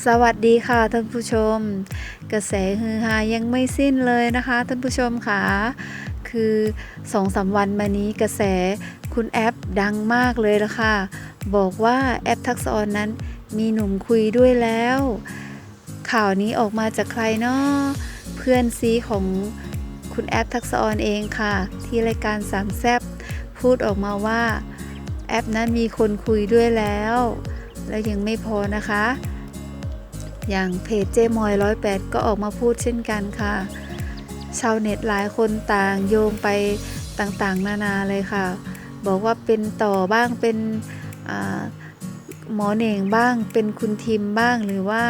สวัสดีค่ะท่านผู้ชม กระแสฮือฮายังไม่สิ้นเลยนะคะท่านผู้ชมค่ะคือสองสามวันมานี้กระแสคุณแอปดังมากเลยละค่ะ บอกว่าแอปทักษออนนั้นมีหนุ่มคุยด้วยแล้ว ข่าวนี้ออกมาจากใครเนาะเพื่อนซีของคุณแอปทักษออนเองค่ะ ที่รายการสามแซบพูดออกมาว่า แอปนั้นมีคนคุยด้วยแล้ว แล้วยังไม่พอนะคะ อย่างเพจเจมอยร้อยแปดก็ออกมาพูดเช่นกันค่ะ ชาวเน็ตหลายคนต่างโยงไปต่างๆ นานาเลยค่ะ บอกว่าเป็นต่อบ้างเป็นหมอเหน่งบ้าง เป็นคุณทิมบ้างหรือว่า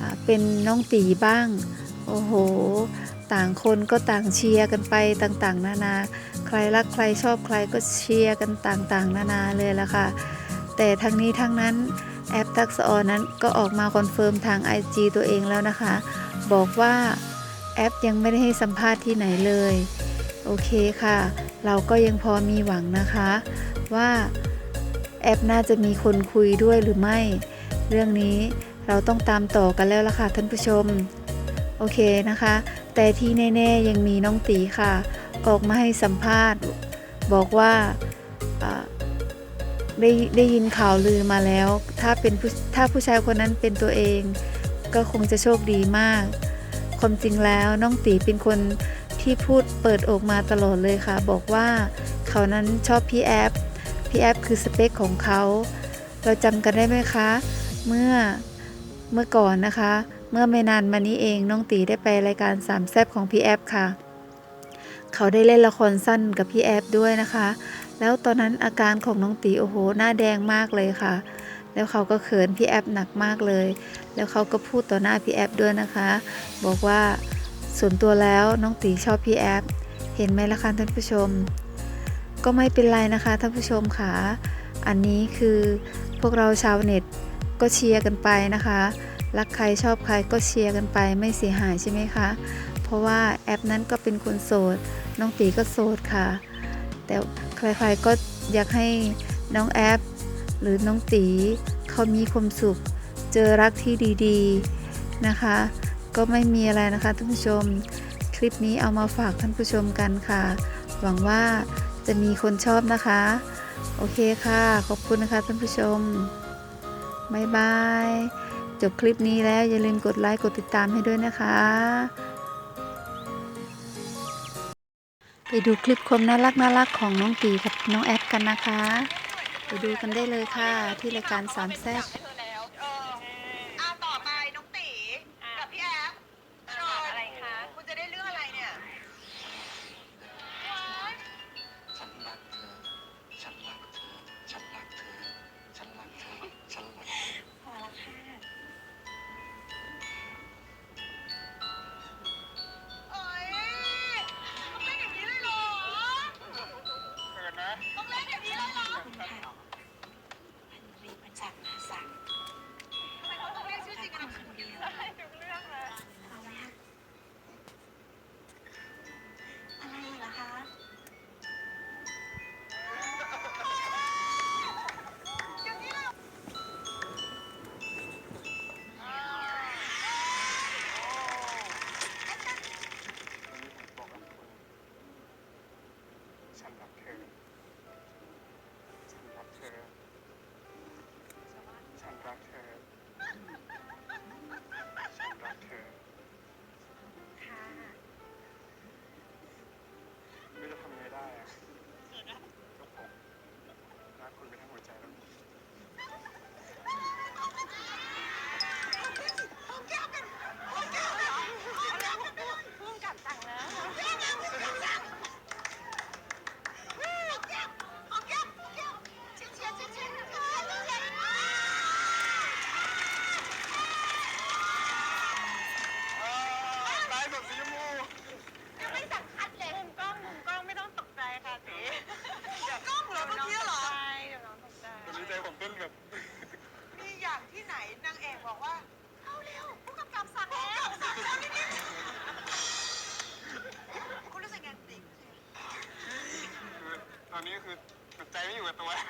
อ่าเป็นน้องตีบ้าง โอ้โห ต่างคนก็ต่างเชียร์กันไปต่างๆ นานา ใครรักใครชอบใครก็เชียร์กันต่างๆ นานาเลยละค่ะ แต่ทั้งนี้ทั้งนั้น แอปทักษอนนั้นก็ออกมาคอนเฟิร์มทาง IG ตัวเองแล้วนะคะ บอกว่าแอปยังไม่ได้ให้สัมภาษณ์ที่ไหนเลย โอเคค่ะ เราก็ยังพอมีหวังนะคะ ว่าแอปน่าจะมีคนคุยด้วยหรือไม่ เรื่องนี้เราต้องตามต่อกันแล้วล่ะค่ะท่านผู้ชม โอเคนะคะ แต่ที่แน่ๆยังมีน้องตีค่ะ ออกมาให้สัมภาษณ์ บอกว่า ได้ได้ยินข่าวลือมาแล้ว ถ้าเป็นผู้ถ้าผู้ชายคนนั้นเป็นตัวเอง ก็คงจะโชคดีมาก ความจริงแล้วน้องตีเป็นคนที่พูดเปิดอกมาตลอดเลยค่ะ บอกว่าเขานั้นชอบพี่แอฟพี่แอฟคือสเปคของเขา เราจำกันได้ไหมคะ เมื่อเมื่อก่อนนะคะ เมื่อไม่นานมานี้เองน้องตีได้ไปรายการสามแซบของพี่แอฟค่ะ เขาได้เล่นละครสั้นกับพี่แอฟด้วยนะคะ แล้วตอนนั้นอาการของน้องตีโอ้โห หน้าแดงมากเลยค่ะ แล้วเขาก็เขินพี่แอฟหนักมากเลย แล้วเขาก็พูดต่อหน้าพี่แอฟด้วยนะคะ บอกว่าส่วนตัวแล้วน้องตีชอบพี่แอฟเห็นไหมล่ะคะท่านผู้ชม ก็ไม่เป็นไรนะคะท่านผู้ชมค่ะ อันนี้คือพวกเราชาวเน็ตก็เชียร์กันไปนะคะ รักใครชอบใครก็เชียร์กันไปไม่เสียหายใช่ไหมคะ เพราะว่าแอปนั้นก็เป็นคนโสด น้องตีก็โสดค่ะ แต่ ใครๆก็อยากให้น้องแอปหรือน้องตีเขามีความสุข เจอรักที่ดีๆนะคะ ก็ไม่มีอะไรนะคะท่านผู้ชม คลิปนี้เอามาฝากท่านผู้ชมกันค่ะ หวังว่าจะมีคนชอบนะคะ โอเคค่ะ ขอบคุณนะคะท่านผู้ชมบายบาย จบคลิปนี้แล้วอย่าลืมกดไลค์กดติดตามให้ด้วยนะคะ ไปดูคลิปความน่ารักน่ารักของน้องตีกับน้องแอปกันนะคะ ไปดูกันได้เลยค่ะที่รายการสามแซ่บ คือใจไม่อยู่กับตัวแล้ว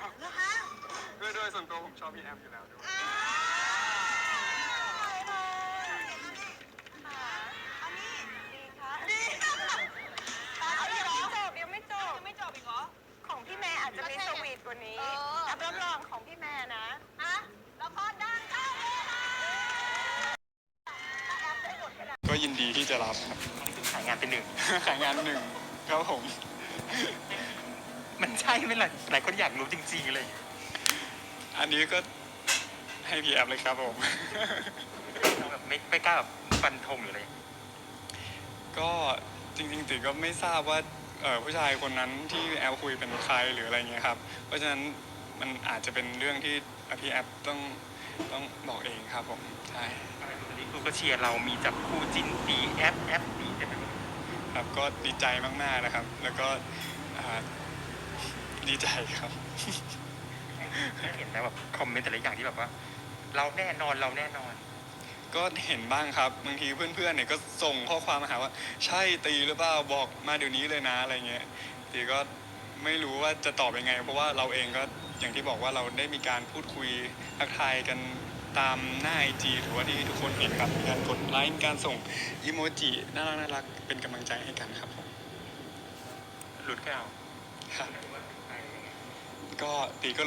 คือโดยส่วนตัวผมชอบพี่แอมอยู่แล้วด้วยอ้าวทำล่อานี่ดีตาเอาอีเหรยัไม่จบยัไม่จบอีกเหรอ ของพี่แม่อาจจะมีสวีทกว่านี้เออ รับรองของพี่แม่นะ ฮะละครดังเก้าเลยแอปได้หมดขนาด ก็ยินดีที่จะรับครับ ขายงานเป็นหนึ่ง ขายงานหนึ่งครับผม มันใช่ไหมล่ะหลายคนอยากรู้จริงๆเลย อันนี้ก็ให้พี่แอฟเลยครับผมเราแบบไม่ไม่กล้าแบบฟันธงหรืออะไรก็จริงๆติก็ไม่ทราบว่าเอ่อผู้ชายคนนั้นที่แอลคุยเป็นใครหรืออะไรเงี้ยครับ เพราะฉะนั้นมันอาจจะเป็นเรื่องที่พี่แอฟต้องต้องบอกเองครับผมใช่ตอนนี้ครูก็เชียร์เรามีจับคู่จิ้นตีแอปแอปตีเต็มไปหมดครับก็ดีใจมากๆนะครับ แล้วก็อ่า ดีใจครับ เห็นไหมแบบคอมเมนต์แต่ละอย่างที่แบบว่า เราแน่นอนเราแน่นอน ก็เห็นบ้างครับบางทีเพื่อนๆเนี่ยก็ส่งข้อความมาหาว่า ใช่ตีหรือเปล่าบอกมาเดี๋ยวนี้เลยนะอะไรเงี้ยตีก็ไม่รู้ว่าจะตอบยังไง เพราะว่าเราเองก็อย่างที่บอกว่าเราได้มีการพูดคุยทักทายกันตามหน้าไอจีหรือว่าที่ทุกคนเห็นครับมีการกดไลค์มีการส่งอีโมจิน่ารักน่ารักเป็นกำลังใจให้กันครับผมหลุดก็เอาครับ ก็ตีก็